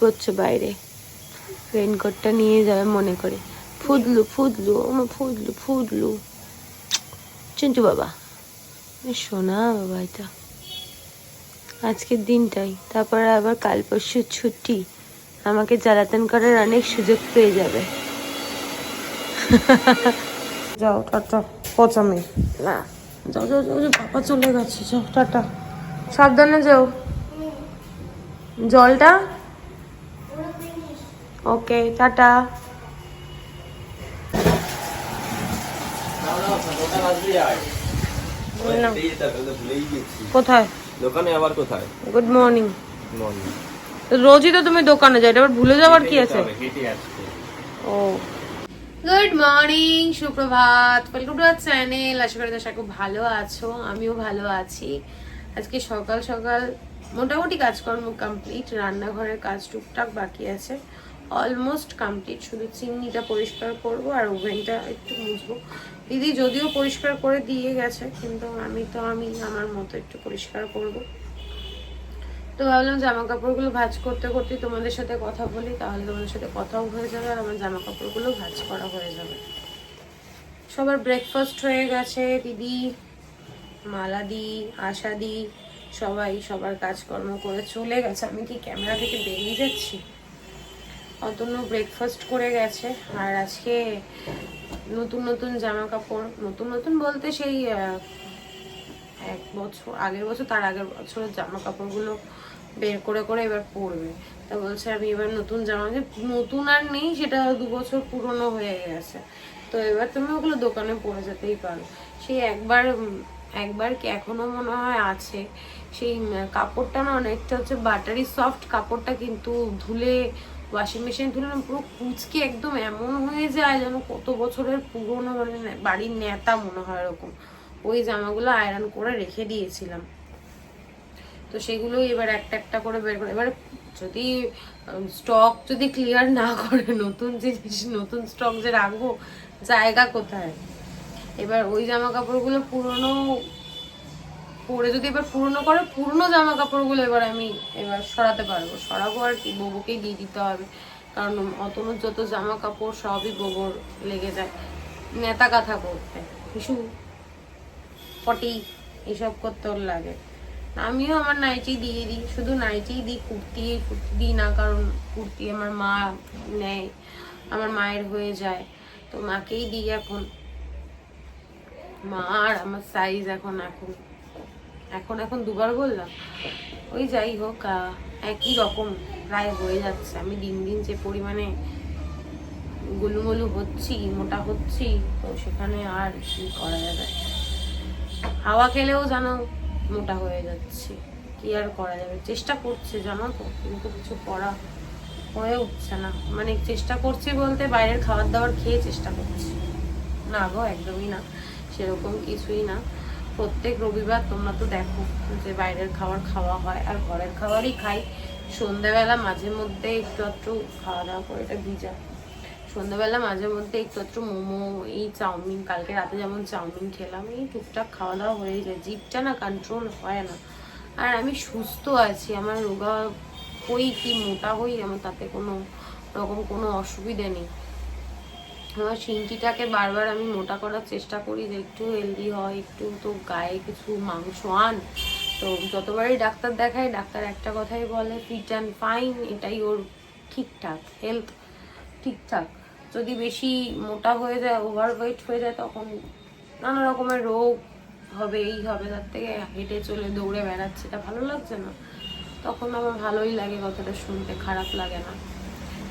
করছ বাইরে। রেনকোটটা নিয়ে যাবে মনে করে। ফুদলু ফুদলু আমার ফুদলু ফুদলু। চিন্টু বাবা। শোনা বাবা এটা। আজকের দিনটাই। তারপরে আবার কাল পরশু ছুটি। আমাকে জ্বালাতন করার অনেক সুযোগ পেয়ে যাবে। যাও টাটা। পচামে না। যাও যাও যাও যাও, বাবা চলে গেছে। যাও টাটা। সাবধানে যাও। জলটা? ওকে টাটা না। কোথায়? দোকানে আবার কোথায়? গুড মর্নিং মর্নিং রোজই তো তুমি দোকানে যাও এটা আবার ভুলে যাওয়ার কি আছে? ও। গুড মর্নিং সুপ্রভাত। ওয়েলকাম টু আর চ্যানেল আশা করি দশা খুব ভালো আছো আমিও ভালো আছি। আজকে সকাল সকাল মোটামুটি কাজকর্ম কমপ্লিট রান্নাঘরের কাজ টুকটাক বাকি আছে। অলমোস্ট কমপ্লিট শুধু চিমনিটা পরিষ্কার করব আর ওভেনটা একটু মুছবো। দিদি যদিও পরিষ্কার করে দিয়ে গেছে, কিন্তু আমি তো, আমি আমার মতো একটু পরিষ্কার করব। তো ভাবলাম জামা কাপড়গুলো ভাঁজ করতে করতে তোমাদের সাথে কথা বলি, তাহলে তোমাদের সাথে কথাও হয়ে যাবে আর আমার জামা কাপড়গুলো ভাঁজ করা হয়ে যাবে। সবার ব্রেকফাস্ট হয়ে গেছে, দিদি, মালাদি, আশাদি, সবাই সবার কাজকর্ম করে চলে গেছে। আমি কি ক্যামেরা থেকে বেরিয়ে যাচ্ছি? অতনু ব্রেকফাস্ট করে গেছে। আর আজকে নতুন নতুন জামা কাপড় নতুন নতুন বলতে সেই এক বছর, আগের বছর, তার আগের বছরের জামা কাপড়গুলো বের করে করে এবার পরবে। তা বলছে, আমি এবার নতুন জামা নতুন আর নেই, সেটা দু বছর পুরনো হয়ে গেছে। তো এবার তুমি ওগুলো দোকানে পরে যেতেই পারো। সেই একবার একবার কি এখনও মনে হয় আছে, সেই কাপড়টা না অনেকটা হচ্ছে বাটারি সফট কাপড়টা কিন্তু ধুলে ওয়াশিং মেশিন ধুলে না পুরো কুচকে একদম এমন হয়ে যায় যেন কত বছরের পুরনো মানে বাড়ির নেতা মনে হয় এরকম ওই জামাগুলো আয়রন করে রেখে দিয়েছিলাম। তো সেগুলো এবার একটা একটা করে বের করে এবার যদি স্টক যদি ক্লিয়ার না করে, নতুন জিনিস, নতুন স্টক যে রাখব, জায়গা কোথায়? এবার ওই জামা কাপড়গুলো পুরনো পরে যদি এবার পুরনো করে, পুরনো জামা কাপড়গুলো এবার আমি এবার সরাতে পারব। সরাবো আর কি বউকেই দিয়ে দিতে হবে। কারণ অতনুর যত জামা কাপড় সবই গোবর লেগে যায়। নেতা কাঁথা করতে। কিছু পটি, এসব করতে ওর লাগে। আমিও আমার নাইটি দিয়ে দিই। শুধু নাইটি দিই, কুর্তি কুর্তি দিই না, কারণ কুর্তি আমার মা নেয়। আমার মায়ের হয়ে যায়। তো মাকেই দিই এখন। মা আর আমার সাইজ এখন এখন এখন এখন দুবার বললাম, ওই যাই হোক একই রকম প্রায় হয়ে যাচ্ছে। আমি দিন দিন যে পরিমাণে গুলুমুলু হচ্ছি, মোটা হচ্ছি, তো সেখানে আর কি করা যাবে? হাওয়া খেলেও জানো মোটা হয়ে যাচ্ছে, কি আর করা যাবে? চেষ্টা করছে, জানো তো? কিন্তু কিছু করা হয়ে উঠছে না। মানে চেষ্টা করছি বলতে বাইরের খাবার দাবার খেয়ে চেষ্টা করছি। না গো, একদমই না। সেরকম কিছুই না। প্রত্যেক রবিবার তোমরা তো দেখো যে বাইরের খাবার খাওয়া হয় আর ঘরের খাবারই খাই। সন্ধ্যাবেলা মাঝে মধ্যে একটু একটু খাওয়া দাওয়া করে এটা ভিজা। সন্ধ্যাবেলা মাঝে মধ্যে একটু একটু মোমো, এই চাউমিন, কালকে রাতে যেমন চাউমিন খেলাম, এই টুকটাক খাওয়া দাওয়া হয়ে যায়। জিভটা না কন্ট্রোল হয় না। আর আমি সুস্থ আছি, আমার রোগা হই কি মোটা হই, আমার তাতে কোনো রকম কোনো অসুবিধে নেই। আমার শিন্টিটাকে বারবার আমি মোটা করার চেষ্টা করি যে একটু হেলদি হয়, একটু তো গায়ে কিছু মাংস আন। তো যতবারই ডাক্তার দেখায় ডাক্তার একটা কথাই বলে ফিট অ্যান্ড ফাইন এটাই ওর ঠিকঠাক হেলথ ঠিকঠাক। যদি বেশি মোটা হয়ে যায় ওভার ওয়েট হয়ে যায়, তখন নানা রকমের রোগ হবে, এই হবে, তার থেকে হেঁটে চলে দৌড়ে বেড়াচ্ছে, এটা ভালো লাগছে না। তখন আমার ভালোই লাগে কথাটা শুনতে, খারাপ লাগে না।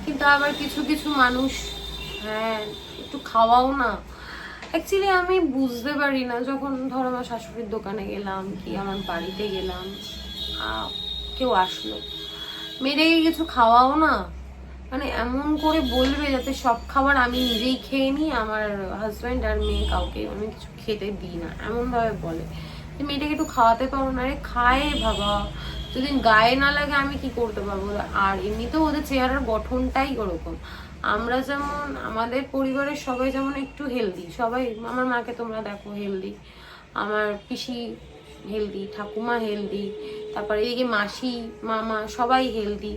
কিন্তু আবার কিছু কিছু মানুষ হ্যাঁ একটু খাওয়াও না। অ্যাকচুয়ালি আমি বুঝতে পারি না, যখন ধরো আমার শাশুড়ির দোকানে গেলাম কি আমার বাড়িতে গেলাম কেউ আসলো। মেয়েটাকে কিছু খাওয়াও না। মানে এমন করে বলবে যাতে সব খাবার আমি নিজেই খেয়ে নিই, আমার হাজব্যান্ড আর মেয়ে কাউকে আমি কিছু খেতে দিই না এমন ভাবে বলে। যে মেয়েটাকে একটু খাওয়াতে পারো না, আরে খায় বাবা। যদি গায়ে না লাগে আমি কি করতে পারব? আর এমনিতেও ওদের চেহারার গঠনটাই ওরকম। আমরা যেমন, আমাদের পরিবারের সবাই যেমন একটু হেলদি সবাই, আমার মাকে তোমরা দেখো হেলদি আমার পিসি হেলদি ঠাকুমা হেলদি তারপরে এদিকে মাসি, মামা সবাই হেলদি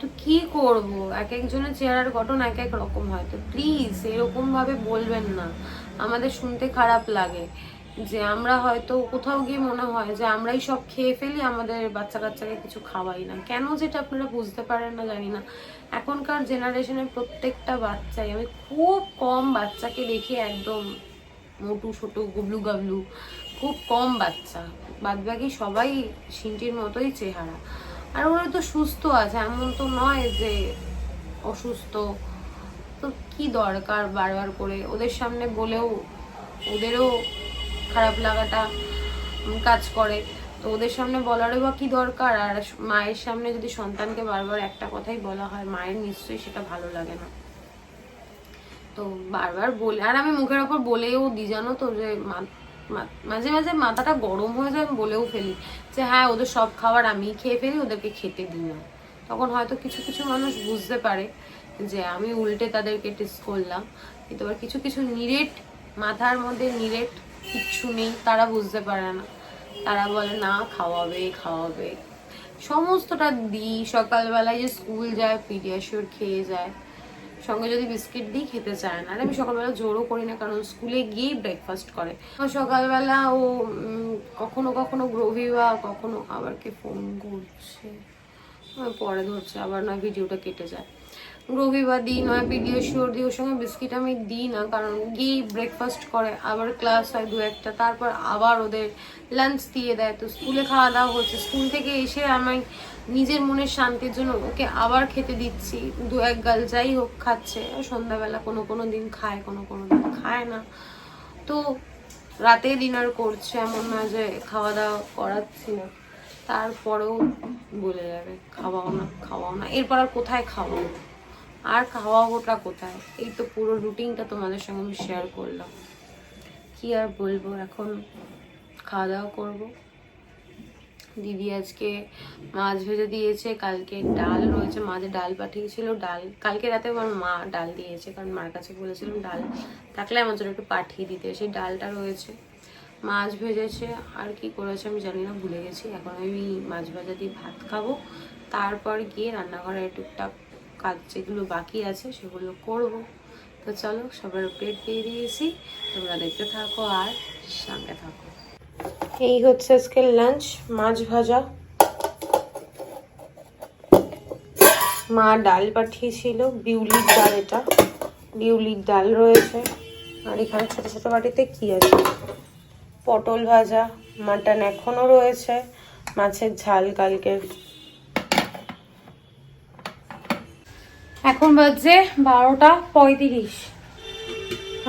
তো কি করব? এক একজনের চেহারার গঠন এক এক রকম হয়। তো প্লিজ এরকম ভাবে বলবেন না। আমাদের শুনতে খারাপ লাগে। যে আমরা হয়তো কোথাও গিয়ে মনে হয় যে আমরাই সব খেয়ে ফেলি, আমাদের বাচ্চা কাচ্চাকে কিছু খাওয়াই না। কেন যেটা আপনারা বুঝতে পারেন না জানি না। এখনকার জেনারেশনের প্রত্যেকটা বাচ্চাই, আমি খুব কম বাচ্চাকে দেখি একদম মোটু ছোটো গুবলু গাবলু, খুব কম বাচ্চা। বাদবাকি সবাই সিনটির মতোই চেহারা। আর ওরা তো সুস্থ আছে, এমন তো নয় যে অসুস্থ। তো কি দরকার বারবার করে? ওদের সামনে বলেও, ওদেরও খারাপ লাগাটা কাজ করে। তো ওদের সামনে বলারও বা কি দরকার? আর মায়ের সামনে যদি সন্তানকে বারবার একটা কথাই বলা হয়, মায়ের নিশ্চয়ই সেটা ভালো লাগে না। তো বারবার বলে, আর আমি মুখের ওপর বলেও দিই, জানো তো যে মাঝে মাঝে মাথাটা গরম হয়ে যায়, আমি বলেও ফেলি যে হ্যাঁ ওদের সব খাবার আমি খেয়ে ফেলি, ওদেরকে খেতে দিই না। তখন হয়তো কিছু কিছু মানুষ বুঝতে পারে যে, আমি উল্টে তাদেরকে টেস্ট করলাম, কিন্তু আবার কিছু কিছু নিরেট, মাথার মধ্যে নিরেট কিচ্ছু নেই, তারা বুঝতে পারে না। তারা বলে, না, খাওয়াবে খাওয়াবে। সমস্তটা দিই। সকালবেলায় যে স্কুল যায়, পিডিয়াশিওর খেয়ে যায়। সঙ্গে যদি বিস্কিট দিই, খেতে চায় না। আর আমি সকালবেলা জোরও করি না, কারণ স্কুলে গিয়েই ব্রেকফাস্ট করে। সকালবেলা ও কখনো কখনো গ্রোভি বা কখনো আবার কে ফোন করছে। পরে ধরছে, আবার না ভিডিওটা কেটে যায়। রবিবার দিই, নয় ভিডিও শিওর দিয়ে ওর সঙ্গে বিস্কিট আমি দিই না, কারণ গিয়েই ব্রেকফাস্ট করে, আবার ক্লাস হয় দু একটা, তারপর আবার ওদের লাঞ্চ দিয়ে দেয়। তো স্কুলে খাওয়া দাওয়া হচ্ছে স্কুল থেকে এসে আমি নিজের মনের শান্তির জন্য ওকে আবার খেতে দিচ্ছি। দু এক গাল যাই হোক, খাচ্ছে। সন্ধ্যাবেলা কোনো কোনো দিন খায়, কোনো কোনো দিন খায় না। তো রাতে ডিনার করছে, এমন না যে খাওয়া দাওয়া করাচ্ছি না। তারপরেও বলে যাবে, খাওয়াও না খাওয়াও না। এরপর আর কোথায় খাওয়াবো আর খাওয়াবোটা কোথায়? এই তো পুরো রুটিনটা তোমাদের সঙ্গে আমি শেয়ার করলাম। কি আর বলব, এখন খাওয়া দাওয়া করব। দিদি আজকে মাছ ভেজে দিয়েছে, কালকে ডাল রয়েছে, মাঝে ডাল পাঠিয়েছিল, ডাল, কালকে রাতে আমার মা ডাল দিয়েছে, কারণ মার কাছে বলেছিলাম ডাল থাকলে আমার জন্য একটু পাঠিয়ে দিতে। সেই ডালটা রয়েছে। মাছ ভেজেছে, আর কি করেছে আমি জানি না, ভুলে গেছি। এখন আমি মাছ ভাজা দিয়ে ভাত খাব। তারপর গিয়ে রান্নাঘরে টুকটাক কাজ যেগুলো বাকি আছে সেগুলো করব। তো চলো, সবার আপডেট দিয়ে দিয়েছি। তোমরা দেখতে থাকো আর সঙ্গে থাকো। এই হচ্ছে আজকে লাঞ্চ মাছ ভাজা। মা ডাল পাঠিয়েছিল, বিউলির ডাল এটা। বিউলির ডাল রয়েছে। আর এখানে ছোটো ছোটো বাটিতে কী আছে? পটল ভাজা, মাটন এখনও রয়েছে, মাছের ঝাল কালকের এখন বাজছে বারোটা পঁয়ত্রিশ।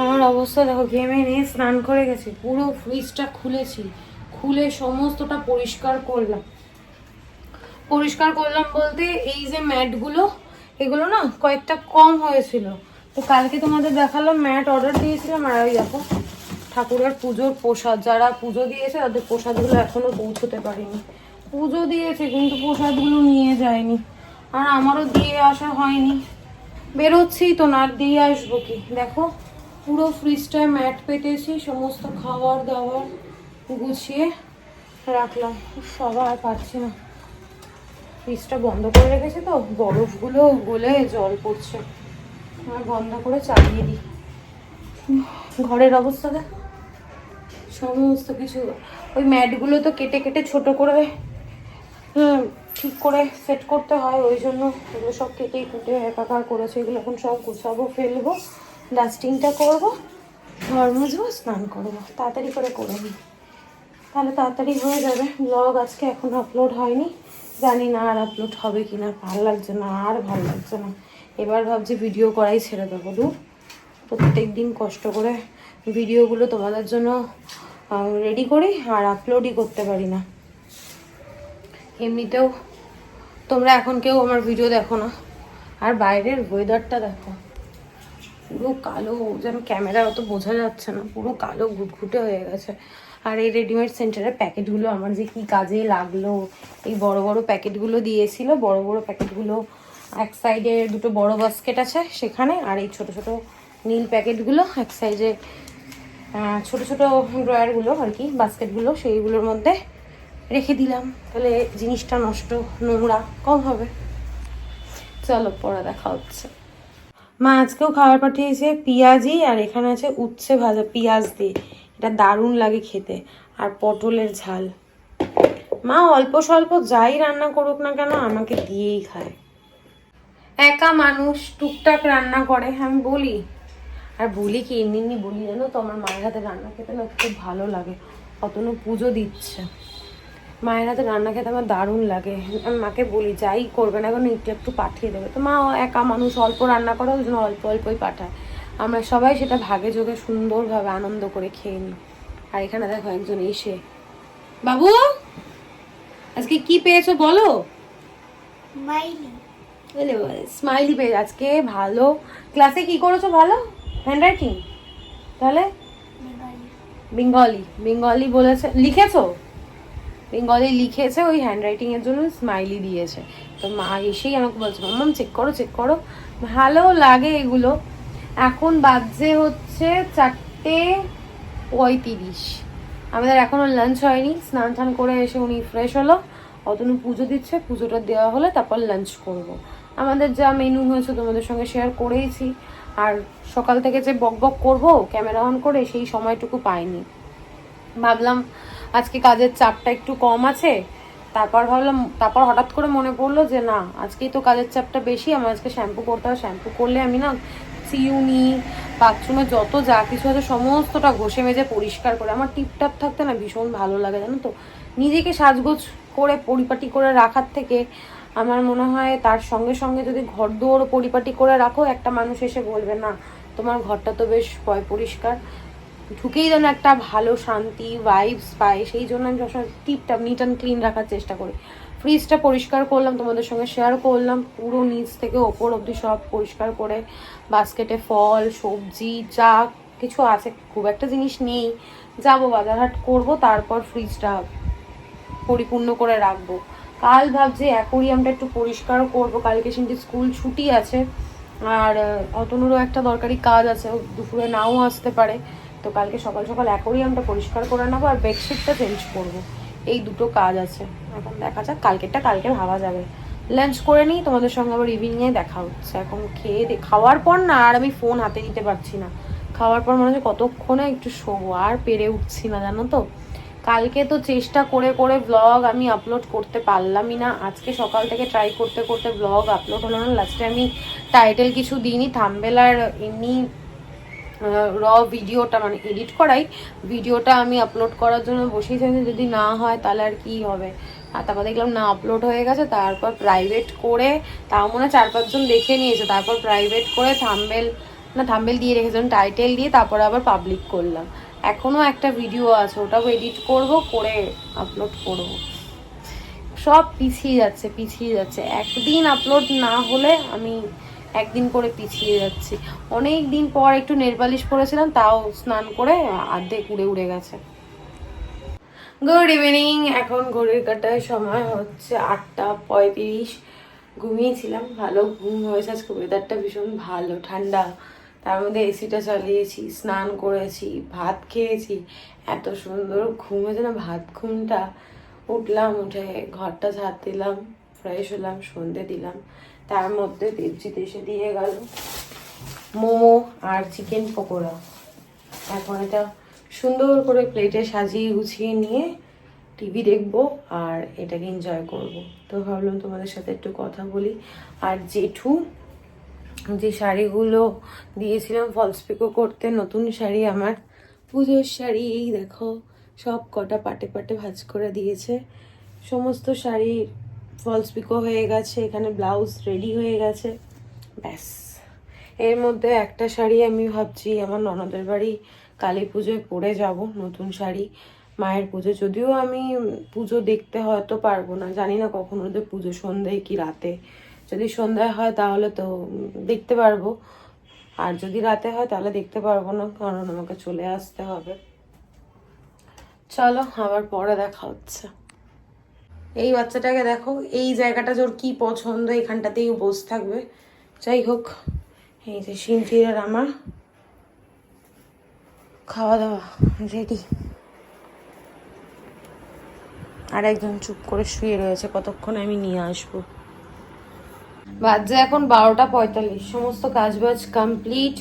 আমার অবস্থা দেখো, ঘেমে নিয়ে স্নান করে গেছি, পুরো ফ্রিজটা খুলেছি, খুলে সমস্তটা পরিষ্কার করলাম। পরিষ্কার করলাম বলতে এই যে ম্যাটগুলো এগুলো না কয়েকটা কম হয়েছিল। তো কালকে তোমাদের দেখালাম ম্যাট অর্ডার দিয়েছিলাম, আর ওই দেখো ঠাকুরের পুজোর প্রসাদ, যারা পুজো দিয়েছে তাদের প্রসাদগুলো এখনও পৌঁছতে পারিনি। পুজো দিয়েছে কিন্তু প্রসাদগুলো নিয়ে যায়নি। আর আমারও দিয়ে আসা হয়নি। বেরোচ্ছি তো না দিয়ে আসব কি? দেখো, পুরো ফ্রিজটায় ম্যাট পেতেছি, সমস্ত খাবার দাবার গুছিয়ে রাখলাম। সবাই আর পাচ্ছি না। ফ্রিজটা বন্ধ করে রেখেছে তো, বরফগুলো গলে জল পড়ছে। আর বন্ধ করে চালিয়ে দিই। ঘরের অবস্থা দেখো। সমস্ত কিছু। ওই ম্যাটগুলো তো কেটে কেটে ছোট করে ঠিক করে সেট করতে হয়, ওই জন্য এগুলো সব কেটেই কুটে একাকার করেছে। এগুলো এখন সব গুছাবো, ফেলব, ডাস্টিংটা করব, ঘর মুছবো, স্নান করব। তাড়াতাড়ি করে করে নিই। তাহলে তাড়াতাড়ি হয়ে যাবে। ব্লগ আজকে এখন আপলোড হয়নি। জানি না আর আপলোড হবে কি না ভালো লাগছে না, আর ভালো লাগছে না। এবার ভাবছি ভিডিও করাই ছেড়ে দেবো। দূর প্রত্যেক দিন কষ্ট করে ভিডিওগুলো তোমাদের জন্য রেডি করি আর আপলোডই করতে পারি না। এমনিতেও তোমরা এখন কেউ আমার ভিডিও দেখো না। আর বাইরের ওয়েদারটা দেখো। পুরো কালো, যেন ক্যামেরা অত বোঝা যাচ্ছে না। পুরো কালো, ঘুটঘুটে হয়ে গেছে। আর এই রেডিমেড সেন্টারের প্যাকেটগুলো আমার যে কি কাজে লাগল, এই বড় বড় প্যাকেটগুলো দিয়েছিল, বড় বড় প্যাকেটগুলো এক সাইডে দুটো বড় বাস্কেট আছে সেখানে, আর এই ছোট ছোট নীল প্যাকেটগুলো এক সাইডে ছোট ছোট ড্রয়ারগুলো আর কি, বাস্কেটগুলো, সেইগুলোর মধ্যে রেখে দিলাম। তাহলে জিনিসটা নষ্ট, নোংরা, কম হবে। চলো, পরে দেখা হচ্ছে। মা, আজকেও খাবার পাঠিয়েছে পেঁয়াজি, আর এখানে আছে উচ্ছে ভাজা, পেঁয়াজ দিয়ে। এটা দারুণ লাগে খেতে, আর পটলের ঝাল। মা, অল্প স্বল্প যাই রান্না করুক না কেন, আমাকে দিয়েই খায়। একা মানুষ টুকটাক রান্না করে, আমি বলি। আর বলি কি এমনি এমনি বলি জানো তো আমার মায়ের হাতে রান্না খেতে না খুব ভালো লাগে। অতনু পুজো দিচ্ছে। মায়ের হাতে রান্না খেতে আমার দারুণ লাগে। আমি মাকে বলি যাই করবে না এখন একটু একটু পাঠিয়ে দেবে। তো মা একা মানুষ অল্প রান্না করে ওই জন্য অল্প অল্পই পাঠায়। আমরা সবাই সেটা ভাগে যোগে সুন্দরভাবে আনন্দ করে খেয়ে নিই। আর এখানে দেখো একজন এসে বাবু আজকে কি পেয়েছ বলো? স্মাইলি পেয়ে আজকে ভালো। ক্লাসে কি করেছ ভালো হ্যান্ডরাইটিং তাহলে? বেঙ্গলি বেঙ্গলি বলেছে লিখেছো? বেঙ্গলি লিখেছে ওই হ্যান্ডরাইটিং এর জন্য স্মাইলি দিয়েছে। তো মা এসেই আমাকে বলছে মাম্মাম চেক করো চেক করো। ভালো লাগে এগুলো। এখন বাজে হচ্ছে চারটে পঁয়ত্রিশ। আমাদের এখনও লাঞ্চ হয়নি। স্নান টান করে এসে উনি ফ্রেশ হলো। অতনু পুজো দিচ্ছে পুজোটা দেওয়া হলে তারপর লাঞ্চ করব। আমাদের যা মেনু হয়েছে তোমাদের সঙ্গে শেয়ার করেইছি। আর সকাল থেকে যে বক বক করব ক্যামেরা অন করে সেই সময়টুকু পাইনি। ভাবলাম আজকে কাজের চাপটা একটু কম আছে, তারপর ভাবলাম, তারপর হঠাৎ করে মনে পড়ল যে না, আজকেই তো কাজের চাপটা বেশি, আমার আজকে শ্যাম্পু করতে হবে, শ্যাম্পু করলে আমি না চিউনি, বাথরুমে যত যা কিছু আছে সমস্তটা ঘষে মেজে পরিষ্কার করে, আমার টিপটাপ থাকতে না ভীষণ ভালো লাগে জানো তো। নিজেকে সাজগোজ করে, পরিপাটি করে রাখার থেকে আমার মনে হয় তার সঙ্গে সঙ্গে যদি ঘর দুয়ারও পরিপাটি করে রাখো, একটা মানুষ এসে বলবে, না, তোমার ঘরটা তো বেশ পয় পরিষ্কার। ঢুকেই যেন একটা ভালো শান্তি ভাইবস পাই, সেই জন্য আমি সবসময় টিপটাপ নিট অ্যান্ড ক্লিন রাখার চেষ্টা করি। ফ্রিজটা পরিষ্কার করলাম, তোমাদের সঙ্গে শেয়ার করলাম, পুরো নিচ থেকে ওপর অবধি সব পরিষ্কার করে, বাস্কেটে ফল, সবজি, যা কিছু আছে, খুব একটা জিনিস নেই, যাব বাজারহাট করব, তারপর ফ্রিজটা পরিপূর্ণ করে রাখব। কাল ভাবছি অ্যাকোরিয়ামটা একটু পরিষ্কার করব। কালকে কিন্তু স্কুল ছুটি আছে। আর অতনুরও একটা দরকারি কাজ আছে। দুপুরে নাও আসতে পারে। তো কালকে সকাল সকাল অ্যাকোরিয়ামটা পরিষ্কার করে নেব আর বেডশিটটা চেঞ্জ করব। এই দুটো কাজ আছে। এখন দেখা যাক, কালকেরটা কালকে ভাবা যাবে। লাঞ্চ করে নিই, তোমাদের সঙ্গে আবার ইভিনিংয়ে দেখা হচ্ছে। এখন খেয়ে দে, খাওয়ার পর না, আর আমি ফোন হাতে নিতে পারছি না। খাওয়ার পর মনে হচ্ছে কতক্ষণে একটু শোবো, আর পেরে উঠছি না, জানো তো? কালকে তো চেষ্টা করে করে ব্লগ আমি আপলোড করতে পারলামই না। আজকে সকাল থেকে ট্রাই করতে করতে ব্লগ আপলোড হলো না। লাস্টে আমি টাইটেল কিছু দিইনি থাম্বেল আর এমনি র ভিডিওটা মানে এডিট করাই। ভিডিওটা আমি আপলোড করার জন্য বসেই যদি না হয় তাহলে আর কি হবে? আর তারপর দেখলাম না আপলোড হয়ে গেছে। তারপর প্রাইভেট করে, তাও মনে চার পাঁচজন দেখে নিয়েছে। তারপর প্রাইভেট করে থাম্বেল, না, থাম্বেল দিয়ে রেখেছিলাম টাইটেল দিয়ে, তারপর আবার পাবলিক করলাম। এখনও একটা ভিডিও আছে, ওটাও এডিট করব, করে আপলোড করব। সব পিছিয়ে যাচ্ছে পিছিয়ে যাচ্ছে। একদিন আপলোড না হলে আমি একদিন করে পিছিয়ে যাচ্ছি। অনেক দিন পর একটু নেলপালিশ করেছিলাম তাও স্নান করে আর্ধেক উড়ে উড়ে গেছে। গুড ইভিনিং এখন ঘড়ির কাটায় সময় হচ্ছে আটটা পঁয়ত্রিশ। ঘুমিয়েছিলাম, ভালো ঘুম হয়েছে, আজকে ওয়েদারটা ভীষণ ভালো, ঠান্ডা। তার মধ্যে এসিটা চালিয়েছি, স্নান করেছি, ভাত খেয়েছি। এত সুন্দর ঘুম হয়েছে না, ভাত ঘুমটা উঠলাম, উঠে ঘরটা ঝাড় দিলাম ফ্রেশ হলাম, সন্ধে দিলাম। তার মধ্যে দেবজিৎ এসে দিয়ে গেল মোমো আর চিকেন পকোড়া। এখন এটা সুন্দর করে প্লেটে সাজিয়ে গুছিয়ে নিয়ে টিভি দেখব আর এটাকে এনজয় করব। তো ভাবলাম তোমাদের সাথে একটু কথা বলি। আর জেঠু যে শাড়িগুলো দিয়েছিলাম ফলস পিকো করতে, নতুন শাড়ি আমার। পুজোর শাড়ি, এই দেখো, সব কটা পাটে পাটে ভাজ করে দিয়েছে। সমস্ত শাড়ি ফলস পিকো হয়ে গেছে, এখানে ব্লাউজ রেডি হয়ে গেছে। ব্যাস। এর মধ্যে একটা শাড়ি আমি ভাবছি, আমার ননদের বাড়ি কালী পুজোয় পরে যাব, নতুন শাড়ি। মায়ের পুজো, যদিও আমি পুজো দেখতে হয়তো পারব না, জানি না কখন ওদের পুজো সন্ধ্যায় কি রাতে। যদি সন্ধ্যায় হয় তাহলে তো দেখতে পারব। আর যদি রাতে হয় তাহলে দেখতে পারব না, কারণ আমাকে চলে আসতে হবে। চলো, আবার পরে দেখা হচ্ছে। এই বাচ্চাটাকে দেখো, এই জায়গাটা ওর কি পছন্দ, এখানটাতেই বসে থাকবে। যাই হোক, এই যে সিনথির আর আমার। খাওয়া দাওয়া রেডি আর একজন চুপ করে শুয়ে রয়েছে, কতক্ষণ আমি নিয়ে আসব? বাজে এখন বারোটা পঁয়তাল্লিশ। সমস্ত কাজ বাজ কমপ্লিট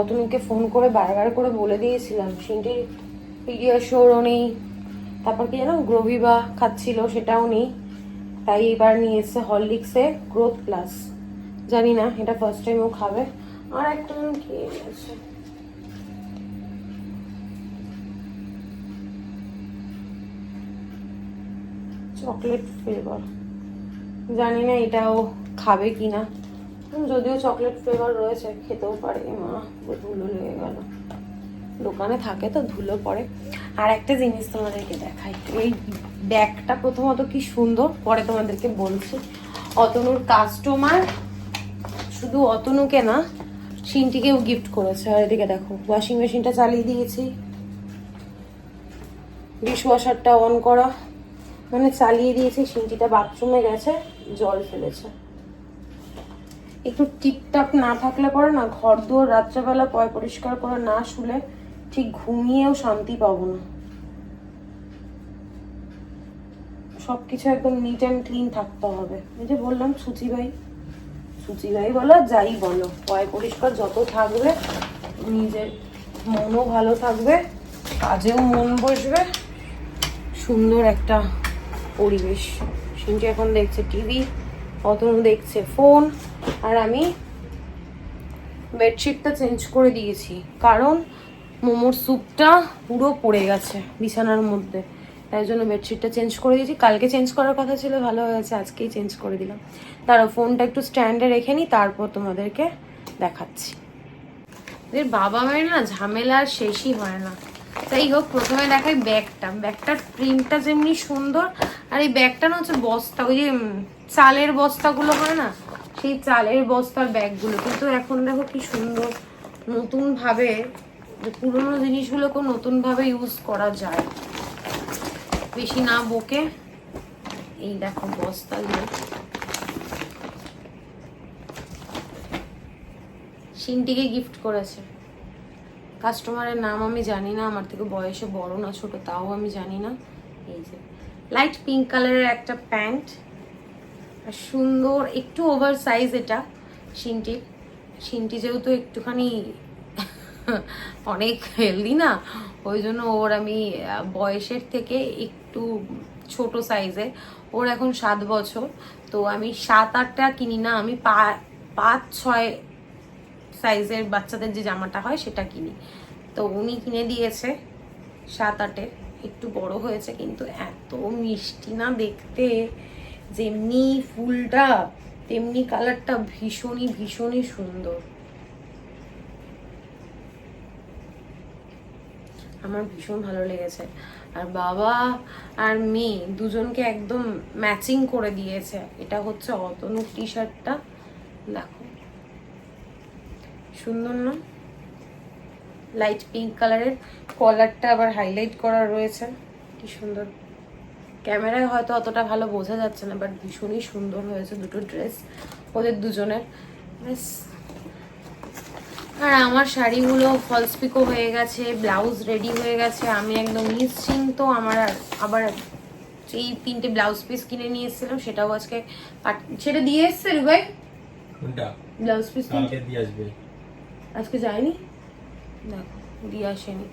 অতনুকে ফোন করে বারবার করে বলে দিয়েছিলাম সিনটির পিডিয়াশোরও নেই। তারপর কি জানো গ্রোভিবা খাচ্ছিল, সেটাও নেই। তাই এবার নিয়ে এসছে হরলিক্সে গ্রোথ প্লাস জানি না, এটা ফার্স্ট টাইম ও খাবে। আর একটা খেয়ে গেছে চকলেট ফ্লেভার জানি না এটাও খাবে কি না যদিও চকলেট ফ্লেভার রয়েছে, খেতেও পারে। মা ধুলো লেগে গেল। দোকানে থাকে তো, ধুলো পড়ে। আর একটা জিনিস তোমাদেরকে দেখাই। এই ব্যাগটা প্রথমত কি সুন্দর, পরে তোমাদেরকে বলছি। অতনুর কাস্টমার শুধু অতনুকে না সিনটিকেও গিফট করেছে। আর এদিকে দেখো ওয়াশিং মেশিনটা চালিয়ে দিয়েছি। ডিশ ওয়াশারটা অন করা। মানে চালিয়ে দিয়েছি সিনটিটা বাথরুমে গেছে। জল ফেলেছে। একটু টিপটাপ না থাকলে পরে না ঘর দুয়ার রাত্রেবেলা পয় পরিষ্কার করে না শুলে ঠিক ঘুমিয়েও শান্তি পাবো না। সবকিছু একদম নিট অ্যান্ড ক্লিন থাকতে হবে। এই যে বললাম, সুচি ভাই। সুচি ভাই বলো যাই বলো। পয় পরিষ্কার যত থাকবে, নিজের মনও ভালো থাকবে, কাজেও মন বসবে, সুন্দর একটা পরিবেশ। সিনটি এখন দেখছে টিভি অতনু দেখছে ফোন, আর আমি বেডশিটটা চেঞ্জ করে দিয়েছি। কারণ মোমোর স্যুপটা পুরো পড়ে গেছে বিছানার মধ্যে। তাই জন্য বেডশিটটা চেঞ্জ করে দিয়েছি। কালকে চেঞ্জ করার কথা ছিল, ভালো হয়েছে, আজকেই চেঞ্জ করে দিলাম। তারও ফোনটা একটু স্ট্যান্ডে রেখে নিই তারপর তোমাদেরকে দেখাচ্ছি। এদের বাবা মায়ের না ঝামেলা শেষই হয় না। তাই হোক, প্রথমে দেখাই ব্যাগটা। ব্যাগটার প্রিন্টটা যেমনি সুন্দর, আর এই ব্যাগটা না হচ্ছে বস্তা, ওই যে চালের বস্তাগুলো হয় না? সেই চালের বস্তার ব্যাগগুলো। কিন্তু এখন দেখো কি সুন্দর, নতুনভাবে, যে পুরোনো জিনিসগুলোকেও নতুনভাবে ইউজ করা যায়। বেশি না বকে। এই দেখো বস্তাগুলো। সিনটিকে গিফট করেছে। কাস্টমারের নাম আমি জানি না, আমার থেকে বয়সে বড় না, ছোট তাও আমি জানি না। এই যে লাইট পিঙ্ক কালারের একটা প্যান্ট, আর সুন্দর, একটু ওভার সাইজ এটা সিনটির সিনটি যেহেতু একটুখানি অনেক হেলদি না, ওই জন্য ওর আমি বয়সের থেকে একটু ছোট সাইজে ওর এখন সাত বছর, তো আমি সাত আটটা কিনি না, আমি পা- পাঁচ ছয় সাইজের বাচ্চাদের যে জামাটা হয় সেটা কিনি। তো উনি কিনে দিয়েছে, সাত আটের একটু বড় হয়েছে কিন্তু এত মিষ্টি না দেখতে। যেমনি ফুলটা, তেমনি কালারটা ভীষণই ভীষণই সুন্দর। আমার ভীষণ ভালো লেগেছে। আর বাবা আর মেয়ে দুজনকে একদম ম্যাচিং করে দিয়েছে। এটা হচ্ছে অতনু টি শার্টটা দেখো। সুন্দর না? লাইট পিঙ্ক কালারের কলারটা আবার হাইলাইট করা রয়েছে। কি সুন্দর। ক্যামেরায় হয়তো অতটা ভালো বোঝা যাচ্ছে না বাট ভীষণই সুন্দর হয়েছে দুটো ড্রেস ওদের দুজনের। ব্যাস আর আমার শাড়িগুলো ফলস পিকো হয়ে গেছে ব্লাউজ রেডি হয়ে গেছে। আমি একদম নিশ্চিন্ত আমার আবার এই তিনটে ব্লাউজ পিস কিনে নিয়ে এসেছিলাম সেটাও আজকে সেটা দিয়ে এসছে ভাই কোনটা? ব্লাউজ পিস দিয়ে আসবে। আজকে যায়নি? দেখো দিয়ে আসেনি।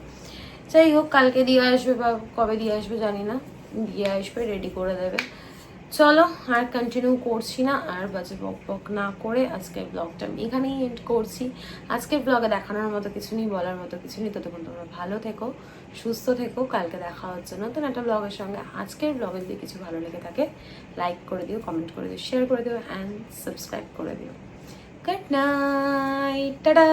যাই হোক, কালকে দিয়ে আসবে বা কবে দিয়ে আসবে জানি না। দিয়ে আসবে রেডি করে দেবে। চলো, আর কন্টিনিউ করছি না, আর বাজে বক বক না করে আজকের ব্লগটা আমি এখানেই এন্ড করছি। আজকের ব্লগে দেখানোর মতো কিছু নেই, বলার মতো কিছু নেই। ততক্ষণ তোমরা ভালো থেকো, সুস্থ থেকো, কালকে দেখা হচ্ছে নতুন একটা ব্লগের সঙ্গে আজকের ব্লগে যদি কিছু ভালো লেগে থাকে লাইক করে দিও কমেন্ট করে দিও শেয়ার করে দিও অ্যান্ড সাবস্ক্রাইব করে দিও। Good night tata